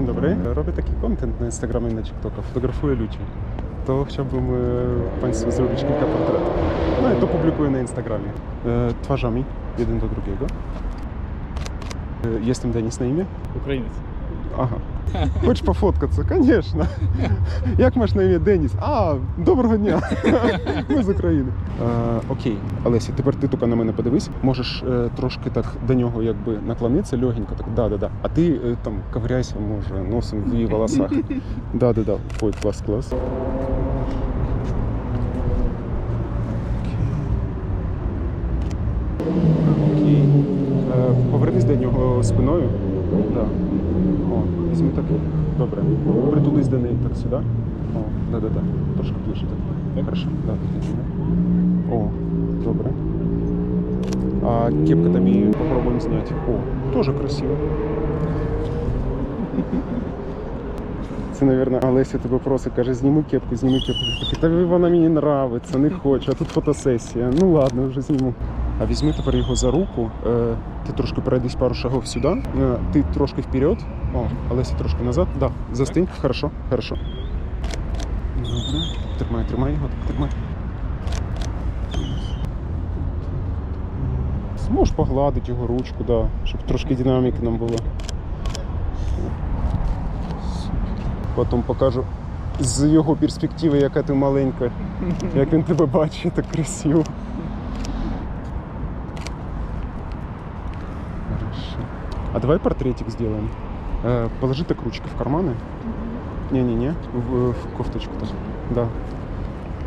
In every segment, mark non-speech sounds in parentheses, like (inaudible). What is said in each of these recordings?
dzień dobry. Robię taki content na Instagramie i na TikToku. fotografuję ludzi. To chciałbym e, Państwu zrobić kilka portretów. No i to publikuję na Instagramie. E, twarzami, jeden do drugiego. E, jestem Denis na imię. Ukrainiec. Aha, (laughs) Хочеш пофоткатися? Звісно. (laughs) Як маєш на ім'я Деніс? А, доброго дня. (laughs) Ми з України. Е, окей, Олеся, тепер ти тільки на мене подивись. Можеш е, трошки так до нього якби наклонитися легенько, так да-да-да. А ти е, там ковиряйся, може, носом в її волосах. Да-да-да. Ой, клас, клас. Окей. Е, Повернись до нього спиною. Да. О, так. Добре. Притулись до неї так сюди. О, да-да-да. Трошки ближче так. Так, хорошо. Да, да. О, добре. А кепка тобі попробуємо зняти. О, теж красиво. Це, мабуть, Олеся тебе просить, каже, зніми кепку, зніми кепку. Та вона мені нравиться, не хочу, а тут фотосесія. Ну ладно, вже зніму. А візьми тепер його за руку. Е, ти трошки пройдись пару шагов сюди. Е, ти трошки вперед. О, Олеся трошки назад. Да, застинь. Хорошо, хорошо. Добре. Тримай, тримай його, тримай. Зможеш погладити його ручку, да, щоб трошки динаміки нам було. Потім покажу з його перспективи, яка ти маленька, як він тебе бачить, так красиво. А давай портретик сделаем. Э, положи так ручки в карманы. Не-не-не, в, в кофточку так. Да.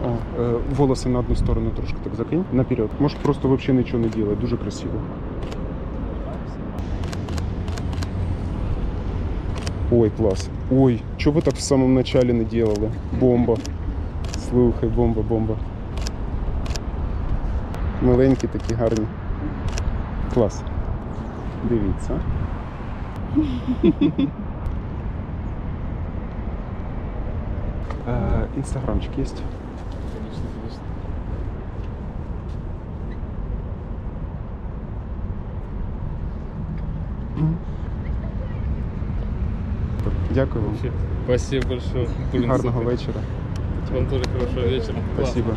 О, э, волосы на одну сторону трошки так закинь. Наперед. Можешь просто вообще ничего не делать. Дуже красиво. Ой, класс. Ой, что вы так в самом начале не делали? Бомба. Слухай, бомба, бомба. Маленькі такі гарні. Клас. Дивіться. Е, Інстаграмчик є? Звісно, звісно. Дякую вам. Спасибо большое. Гарного вечора. Вам тоже хорошего вечера. Спасибо.